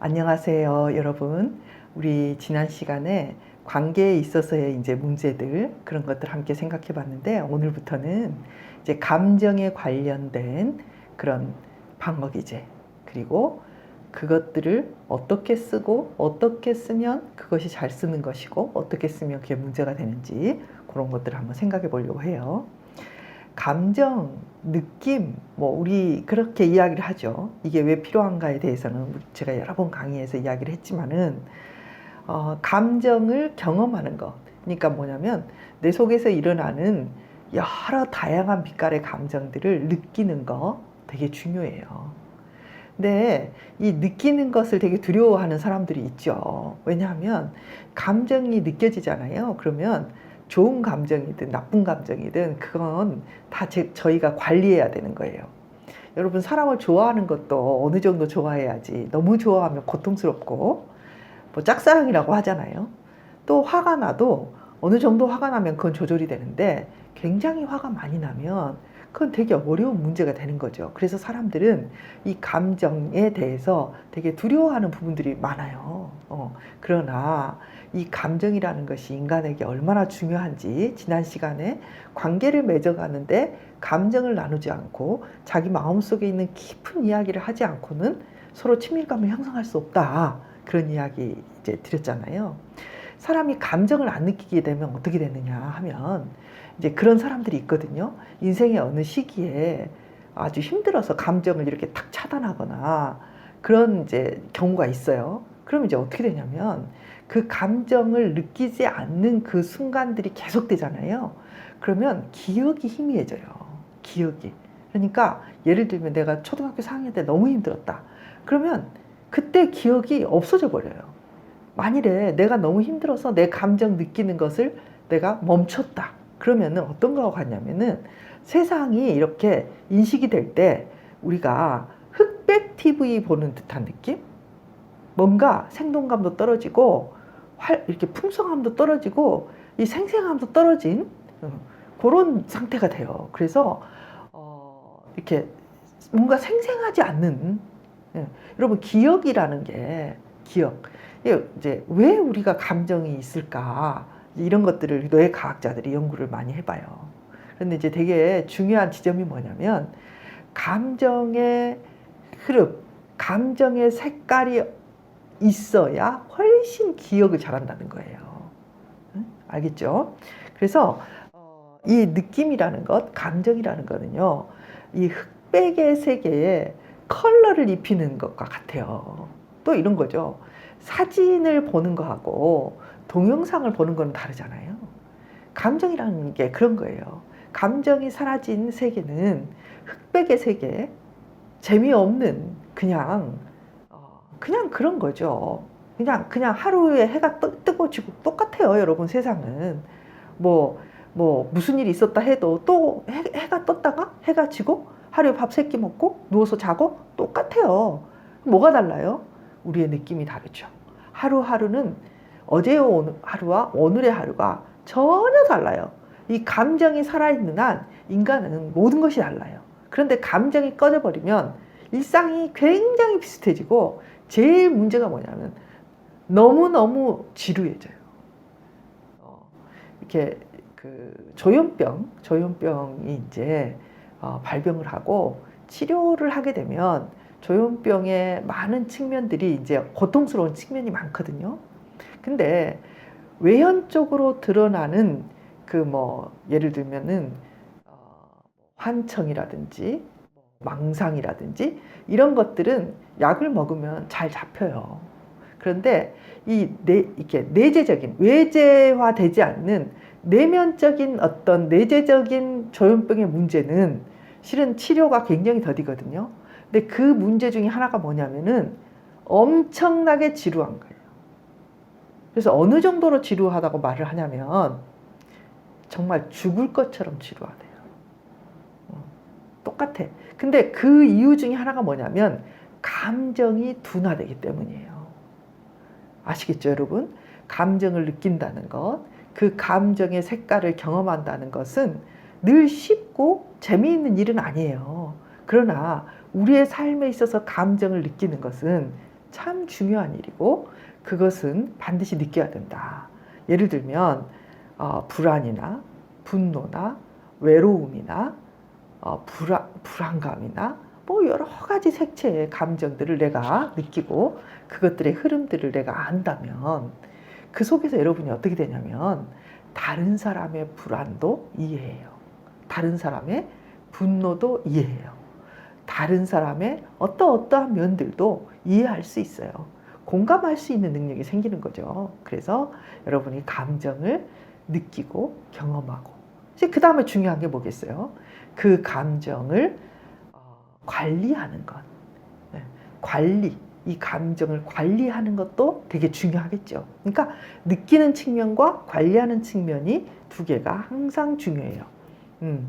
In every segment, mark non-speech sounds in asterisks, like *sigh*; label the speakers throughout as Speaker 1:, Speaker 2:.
Speaker 1: 안녕하세요, 여러분. 우리 지난 시간에 관계에 있어서의 이제 문제들 그런 것들 함께 생각해 봤는데 오늘부터는 이제 감정에 관련된 그런 방어기제 그리고 그것들을 어떻게 쓰고 어떻게 쓰면 그것이 잘 쓰는 것이고 어떻게 쓰면 그게 문제가 되는지 그런 것들을 한번 생각해 보려고 해요. 감정, 느낌, 뭐 우리 그렇게 이야기를 하죠. 이게 왜 필요한가에 대해서는 제가 여러 번 강의에서 이야기를 했지만은 어, 감정을 경험하는 것. 그러니까 뭐냐면 내 속에서 일어나는 여러 다양한 빛깔의 감정들을 느끼는 거 되게 중요해요. 근데 이 느끼는 것을 되게 두려워하는 사람들이 있죠. 왜냐하면 감정이 느껴지잖아요. 그러면 좋은 감정이든 나쁜 감정이든 그건 다 제, 저희가 관리해야 되는 거예요. 여러분 사람을 좋아하는 것도 어느 정도 좋아해야지 너무 좋아하면 고통스럽고 뭐 짝사랑이라고 하잖아요. 또 화가 나도 어느 정도 화가 나면 그건 조절이 되는데 굉장히 화가 많이 나면 그건 되게 어려운 문제가 되는 거죠. 그래서 사람들은 이 감정에 대해서 되게 두려워하는 부분들이 많아요. 어, 그러나 이 감정이라는 것이 인간에게 얼마나 중요한지 지난 시간에 관계를 맺어가는데 감정을 나누지 않고 자기 마음속에 있는 깊은 이야기를 하지 않고는 서로 친밀감을 형성할 수 없다. 그런 이야기 이제 드렸잖아요. 사람이 감정을 안 느끼게 되면 어떻게 되느냐 하면 이제 그런 사람들이 있거든요. 인생의 어느 시기에 아주 힘들어서 감정을 이렇게 탁 차단하거나 그런 이제 경우가 있어요. 그럼 이제 어떻게 되냐면 그 감정을 느끼지 않는 그 순간들이 계속되잖아요. 그러면 기억이 희미해져요. 기억이. 그러니까 예를 들면 내가 초등학교 4학년 때 너무 힘들었다. 그러면 그때 기억이 없어져 버려요. 만일에 내가 너무 힘들어서 내 감정 느끼는 것을 내가 멈췄다. 그러면은 어떤 거가 같냐면은 세상이 이렇게 인식이 될 때 우리가 흑백 TV 보는 듯한 느낌? 뭔가 생동감도 떨어지고 활, 이렇게 풍성함도 떨어지고 이 생생함도 떨어진 어, 그런 상태가 돼요. 그래서 어, 이렇게 뭔가 생생하지 않는 예. 여러분 기억이라는 게 기억 이제 왜 우리가 감정이 있을까 이런 것들을 뇌 과학자들이 연구를 많이 해봐요. 그런데 이제 되게 중요한 지점이 뭐냐면 감정의 흐름, 감정의 색깔이 있어야 훨씬 기억을 잘한다는 거예요. 응? 알겠죠? 그래서 어, 이 느낌이라는 것, 감정이라는 거는요, 이 흑백의 세계에 컬러를 입히는 것과 같아요. 또 이런 거죠. 사진을 보는 거하고 동영상을 보는 거는 다르잖아요. 감정이라는 게 그런 거예요. 감정이 사라진 세계는 흑백의 세계, 재미없는 그냥 어, 그냥 그런 거죠. 그냥 그냥 하루에 해가 뜨, 뜨고 지고 똑같아요, 여러분 세상은 뭐. 뭐 무슨 일이 있었다 해도 또 해, 해가 떴다가 해가 지고 하루에 밥 세 끼 먹고 누워서 자고 똑같아요. 뭐가 달라요? 우리의 느낌이 다르죠. 하루하루는 어제의 하루와 오늘의 하루가 전혀 달라요. 이 감정이 살아있는 한 인간은 모든 것이 달라요. 그런데 감정이 꺼져버리면 일상이 굉장히 비슷해지고 제일 문제가 뭐냐면 너무너무 지루해져요. 어, 이렇게 그 조현병, 조현병이 이제 어, 발병을 하고 치료를 하게 되면 조현병의 많은 측면들이 이제 고통스러운 측면이 많거든요. 근데 외현적으로 드러나는 그 뭐 예를 들면은 어, 환청이라든지 망상이라든지 이런 것들은 약을 먹으면 잘 잡혀요. 그런데 이 내, 이렇게 내재적인 외재화되지 않는 내면적인 어떤 내재적인 조현병의 문제는 실은 치료가 굉장히 더디거든요. 근데 그 문제 중에 하나가 뭐냐면은 엄청나게 지루한 거예요. 그래서 어느 정도로 지루하다고 말을 하냐면 정말 죽을 것처럼 지루하대요. 어, 똑같아. 근데 그 이유 중에 하나가 뭐냐면 감정이 둔화되기 때문이에요. 아시겠죠, 여러분? 감정을 느낀다는 것, 그 감정의 색깔을 경험한다는 것은 늘 쉽고 재미있는 일은 아니에요. 그러나 우리의 삶에 있어서 감정을 느끼는 것은 참 중요한 일이고 그것은 반드시 느껴야 된다. 예를 들면 어, 불안이나 분노나 외로움이나 어, 불안, 불안감이나 뭐 여러 가지 색채의 감정들을 내가 느끼고 그것들의 흐름들을 내가 안다면 그 속에서 여러분이 어떻게 되냐면 다른 사람의 불안도 이해해요. 다른 사람의 분노도 이해해요. 다른 사람의 어떠어떠한 면들도 이해할 수 있어요. 공감할 수 있는 능력이 생기는 거죠. 그래서 여러분이 감정을 느끼고 경험하고 그 다음에 중요한 게 뭐겠어요? 그 감정을 어, 관리하는 것. 네, 관리. 이 감정을 관리하는 것도 되게 중요하겠죠. 그러니까 느끼는 측면과 관리하는 측면이 두 개가 항상 중요해요. 음.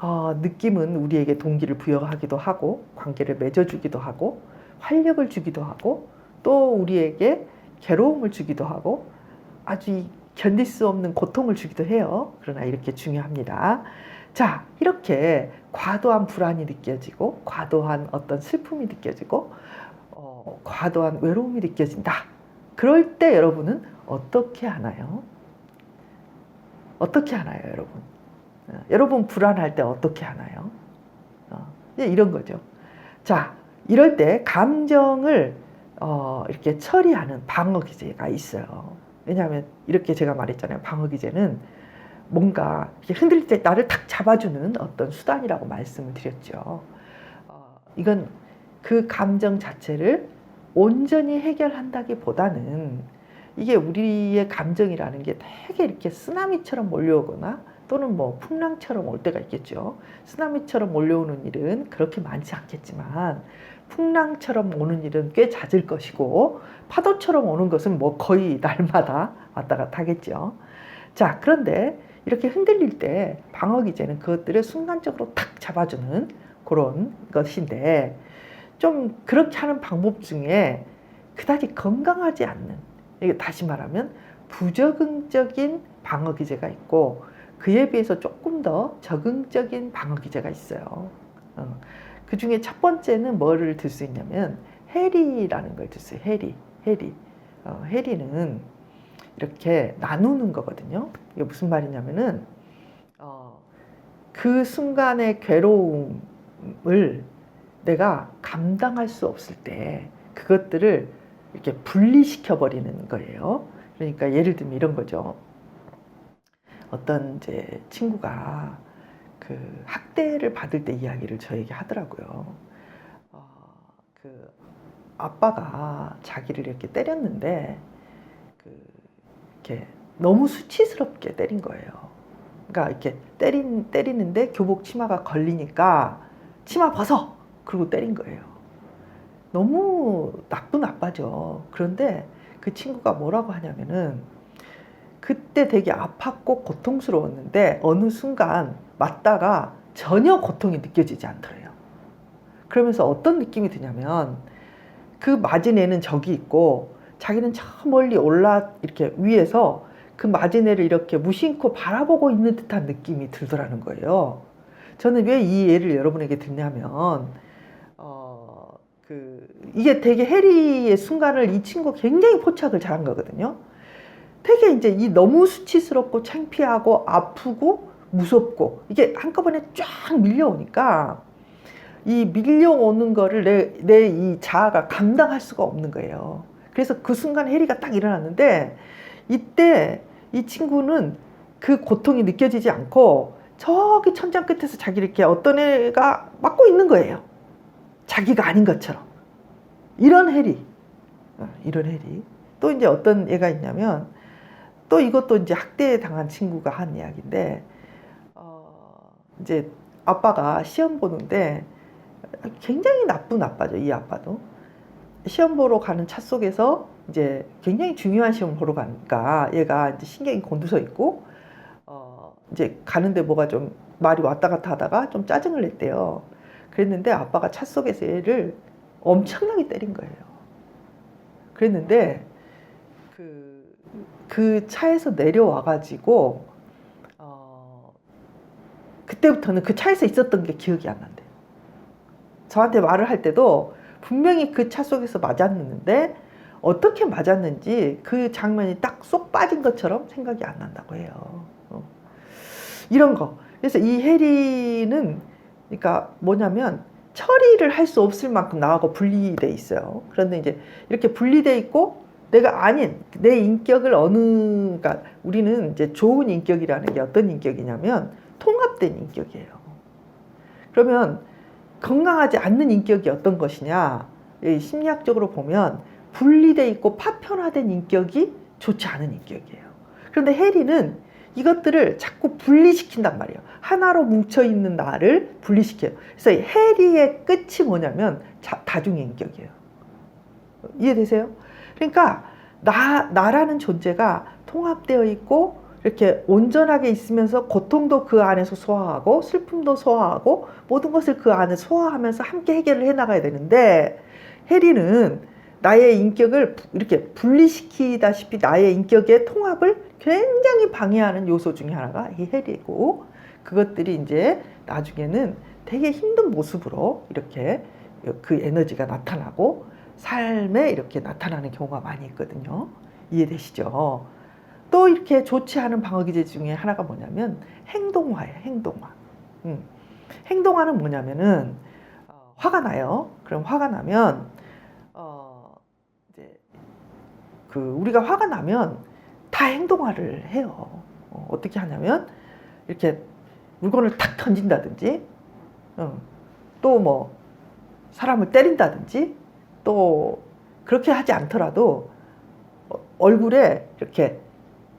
Speaker 1: 어, 느낌은 우리에게 동기를 부여하기도 하고 관계를 맺어주기도 하고 활력을 주기도 하고 또 우리에게 괴로움을 주기도 하고 아주 견딜 수 없는 고통을 주기도 해요. 그러나 이렇게 중요합니다. 자, 이렇게 과도한 불안이 느껴지고 과도한 어떤 슬픔이 느껴지고 어, 과도한 외로움이 느껴진다. 그럴 때 여러분은 어떻게 하나요? 어떻게 하나요, 여러분? 어, 여러분 불안할 때 어떻게 하나요? 어, 이런 거죠. 자, 이럴 때 감정을 어, 이렇게 처리하는 방어 기제가 있어요. 왜냐하면 이렇게 제가 말했잖아요. 방어 기제는 뭔가 흔들릴 때 나를 탁 잡아주는 어떤 수단이라고 말씀을 드렸죠. 어, 이건 그 감정 자체를 온전히 해결한다기보다는 이게 우리의 감정이라는 게 되게 이렇게 쓰나미처럼 몰려오거나 또는 뭐 풍랑처럼 올 때가 있겠죠. 쓰나미처럼 몰려오는 일은 그렇게 많지 않겠지만 풍랑처럼 오는 일은 꽤 잦을 것이고 파도처럼 오는 것은 뭐 거의 *laughs* 날마다 왔다 갔다 하겠죠. 자, 그런데 이렇게 흔들릴 때 방어 기제는 그것들을 순간적으로 탁 잡아주는 그런 것인데 좀 그렇게 하는 방법 중에 그다지 건강하지 않는 이게 다시 말하면 부적응적인 방어 기제가 있고 그에 비해서 조금 더 적응적인 방어 기제가 있어요. 어. 그 중에 첫 번째는 뭐를 들 수 있냐면 해리라는 걸 들어요. 해리, 해리. 어, 해리는 이렇게 나누는 거거든요. 이게 무슨 말이냐면은 어, 그 순간의 괴로움을 내가 감당할 수 없을 때 그것들을 이렇게 분리시켜 버리는 거예요. 그러니까 예를 들면 이런 거죠. 어떤 이제 친구가 그 학대를 받을 때 이야기를 저에게 하더라고요. 어, 그 아빠가 자기를 이렇게 때렸는데 그 이렇게 너무 수치스럽게 때린 거예요. 그러니까 이렇게 때린 때리는데 교복 치마가 걸리니까 치마 벗어 그리고 때린 거예요. 너무 나쁜 아빠죠. 그런데 그 친구가 뭐라고 하냐면은 그때 되게 아팠고 고통스러웠는데 어느 순간 맞다가 전혀 고통이 느껴지지 않더래요. 그러면서 어떤 느낌이 드냐면 그 애는 저기 있고 자기는 저 멀리 올라 이렇게 위에서 그 애를 이렇게 무심코 바라보고 있는 듯한 느낌이 들더라는 거예요. 저는 왜 이 예를 여러분에게 듣냐면 어, 그 이게 되게 해리의 순간을 이 친구 굉장히 포착을 잘한 거거든요. 되게 이제 이 너무 수치스럽고 창피하고 아프고 무섭고 이게 한꺼번에 쫙 밀려오니까 이 밀려오는 거를 내 내 이 자아가 감당할 수가 없는 거예요. 그래서 그 순간 해리가 딱 일어났는데 이때 이 친구는 그 고통이 느껴지지 않고 저기 천장 끝에서 자기 이렇게 어떤 애가 맞고 있는 거예요. 자기가 아닌 것처럼. 이런 해리. 어, 이런 해리. 또 이제 어떤 애가 있냐면 또 이것도 이제 학대 당한 친구가 한 이야기인데 이제 아빠가 시험 보는데 굉장히 나쁜 아빠죠. 이 아빠도. 시험 보러 가는 차 속에서 이제 굉장히 중요한 시험 보러 가니까 얘가 이제 신경이 곤두서 있고 어 이제 가는데 뭐가 좀 말이 왔다 갔다 하다가 좀 짜증을 냈대요. 그랬는데 아빠가 차 속에서 얘를 엄청나게 때린 거예요. 그랬는데 그, 그 차에서 내려와 가지고 그때부터는 그 차에서 있었던 게 기억이 안 난대요. 저한테 말을 할 때도 분명히 그 차 속에서 맞았는데 어떻게 맞았는지 그 장면이 딱 쏙 빠진 것처럼 생각이 안 난다고 해요. 어. 이런 거. 그래서 이 해리는 그러니까 뭐냐면 처리를 할 수 없을 만큼 나하고 분리돼 있어요. 그런데 이제 이렇게 분리돼 있고 내가 아닌 내 인격을 어느 그러니까 우리는 이제 좋은 인격이라는 게 어떤 인격이냐면 통합 된 인격이에요. 그러면 건강하지 않는 인격이 어떤 것이냐? 이 심리학적으로 보면 분리돼 있고 파편화된 인격이 좋지 않은 인격이에요. 그런데 해리는 이것들을 자꾸 분리시킨단 말이에요. 하나로 뭉쳐 있는 나를 분리시켜요. 그래서 이 해리의 끝이 뭐냐면 자, 다중인격이에요. 이해되세요? 그러니까 나 나라는 존재가 통합되어 있고 이렇게 온전하게 있으면서 고통도 그 안에서 소화하고 슬픔도 소화하고 모든 것을 그 안에 소화하면서 함께 해결을 해 나가야 되는데 해리는 나의 인격을 이렇게 분리시키다시피 나의 인격의 통합을 굉장히 방해하는 요소 중에 하나가 이 해리고 그것들이 이제 나중에는 되게 힘든 모습으로 이렇게 그 에너지가 나타나고 삶에 이렇게 나타나는 경우가 많이 있거든요. 이해되시죠? 또 이렇게 좋지 않은 방어 기제 중에 하나가 뭐냐면 행동화예요. 행동화. 음. 행동화는 뭐냐면은 어, 화가 나요. 그럼 화가 나면 어 이제 그 우리가 화가 나면 다 행동화를 해요. 어, 어떻게 하냐면 이렇게 물건을 탁 던진다든지, 어, 또뭐 사람을 때린다든지, 또 그렇게 하지 않더라도 어, 얼굴에 이렇게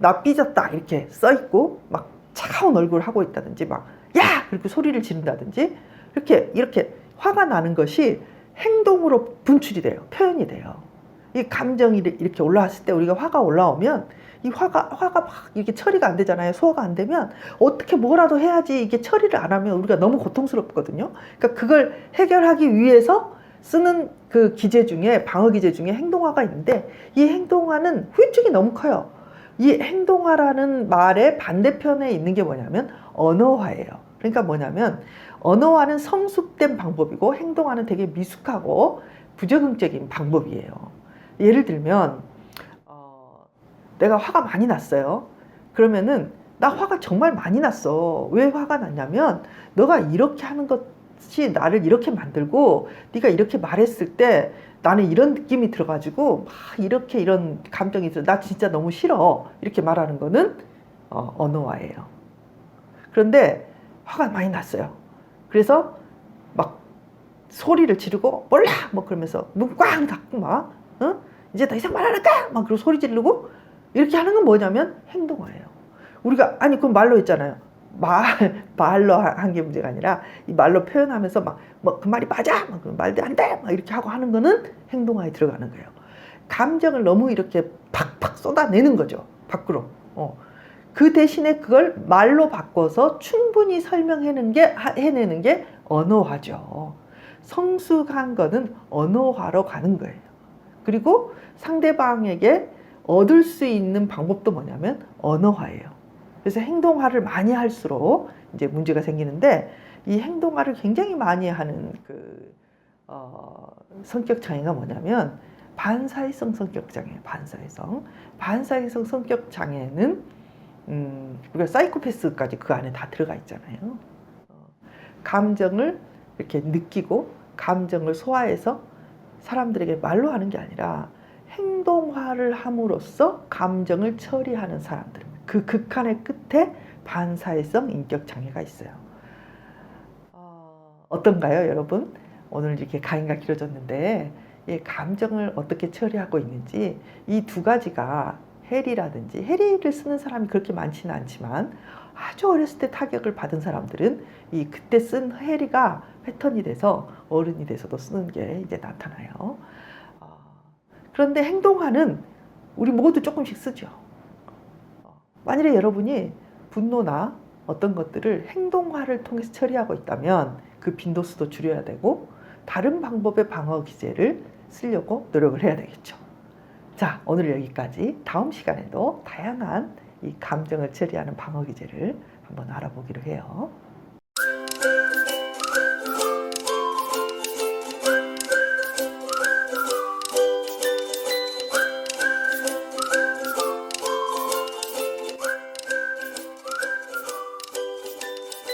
Speaker 1: 나 삐졌다 이렇게 써 있고 막 차가운 얼굴 하고 있다든지 막 야! 그렇게 소리를 지른다든지 이렇게 이렇게 화가 나는 것이 행동으로 분출이 돼요. 표현이 돼요. 이 감정이 이렇게 올라왔을 때 우리가 화가 올라오면 이 화가 화가 막 이렇게 처리가 안 되잖아요. 소화가 안 되면 어떻게 뭐라도 해야지 이게 처리를 안 하면 우리가 너무 고통스럽거든요. 그러니까 그걸 해결하기 위해서 쓰는 그 기제 중에 방어 기제 중에 행동화가 있는데 이 행동화는 후유증이 너무 커요. 이 행동화라는 말의 반대편에 있는 게 뭐냐면 언어화예요. 그러니까 뭐냐면 언어화는 성숙된 방법이고 행동화는 되게 미숙하고 부적응적인 방법이에요. 예를 들면 어, 내가 화가 많이 났어요. 그러면은 나 화가 정말 많이 났어. 왜 화가 났냐면 너가 이렇게 하는 것이 나를 이렇게 만들고 네가 이렇게 말했을 때 나는 이런 느낌이 들어가지고 막 이렇게 이런 감정이 들어. 나 진짜 너무 싫어. 이렇게 말하는 거는 어, 언어화예요. 그런데 화가 많이 났어요. 그래서 막 소리를 지르고 몰라 뭐 그러면서 문 꽝 닫고 막 어? 이제 더 이상 말안 할까? 막 그러고 소리 지르고 이렇게 하는 건 뭐냐면 행동화예요. 우리가 아니 그건 말로 했잖아요. 말 말로 한 게 문제가 아니라 이 말로 표현하면서 막 뭐 그 말이 맞아, 막그 말도 안 돼, 막 이렇게 하고 하는 거는 행동화에 들어가는 거예요. 감정을 너무 이렇게 팍팍 쏟아내는 거죠 밖으로. 어. 그 대신에 그걸 말로 바꿔서 충분히 설명해내는 게 해내는 게 언어화죠. 성숙한 거는 언어화로 가는 거예요. 그리고 상대방에게 얻을 수 있는 방법도 뭐냐면 언어화예요. 그래서 행동화를 많이 할수록 이제 문제가 생기는데 이 행동화를 굉장히 많이 하는 그 어, 성격 장애가 뭐냐면 반사회성 성격 장애, 반사회성. 반사회성 성격 장애는 음, 우리가 사이코패스까지 그 안에 다 들어가 있잖아요. 어, 감정을 이렇게 느끼고 감정을 소화해서 사람들에게 말로 하는 게 아니라 행동화를 함으로써 감정을 처리하는 사람들. 그 극한의 끝에 반사회성 인격 장애가 있어요. 어, 어떤가요, 여러분? 오늘 이렇게 강의가 길어졌는데 이 감정을 어떻게 처리하고 있는지 이 두 가지가 해리라든지 해리를 쓰는 사람이 그렇게 많지는 않지만 아주 어렸을 때 타격을 받은 사람들은 이 그때 쓴 해리가 패턴이 돼서 어른이 돼서도 쓰는 게 이제 나타나요. 어, 그런데 행동화는 우리 모두 조금씩 쓰죠. 어, 만일에 여러분이 분노나 어떤 것들을 행동화를 통해서 처리하고 있다면 그 빈도수도 줄여야 되고 다른 방법의 방어 기제를 쓰려고 노력을 해야 되겠죠. 자, 오늘 여기까지. 다음 시간에도 다양한 이 감정을 처리하는 방어 기제를 한번 알아보기로 해요.